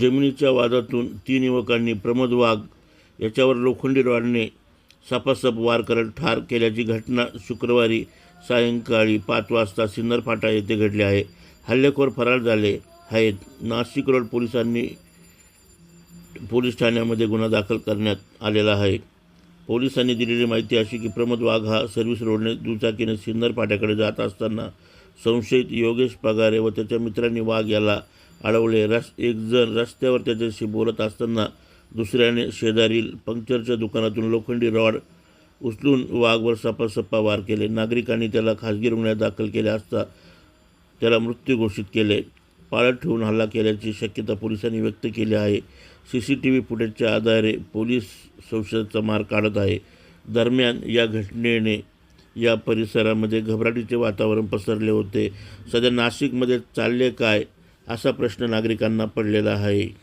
जमिनीच्या वादातून तीन युवकांनी प्रमोद वाघ याच्यावर लोखंडी रॉडने सपासप वार करत ठार केल्याची घटना शुक्रवारी सायंकाळी पाच वाजता सिन्नर फाटा येथे घडली आहे. हल्लेखोर फरार झाले आहेत. नाशिक रोड पोलिसांनी पोलीस ठाण्यामध्ये गुन्हा दाखल करण्यात आलेला आहे. पोलिसांनी दिलेली माहिती अशी की प्रमोद वाघ हा सर्व्हिस रोडने दुचाकीने सिन्नर फाट्याकडे जात असताना संशयित योगेश पगारे व त्याच्या मित्रांनी वाघ याला अडवले. रस एक जण रस्त्यावर त्याच्याशी बोलत असताना दुसऱ्याने शेजारील पंक्चरच्या दुकानातून लोखंडी रॉड उचलून वाघवर सपासप्पा वार केले. नागरिकांनी त्याला खासगी रुग्णालयात दाखल केले असता त्याला मृत्यू घोषित केले. पाळत ठेवून हल्ला केल्याची शक्यता पोलिसांनी व्यक्त केली आहे. सी सी टी व्ही फुटेजच्या आधारे पोलीस संशयाचा मार काढत आहे. दरम्यान या घटनेने या परिसरामध्ये म्हणजे घबराटीचे वातावरण पसरले होते. सध्या नाशिकमध्ये चालले काय? असा प्रश्न नागरिकांना पडलेला आहे.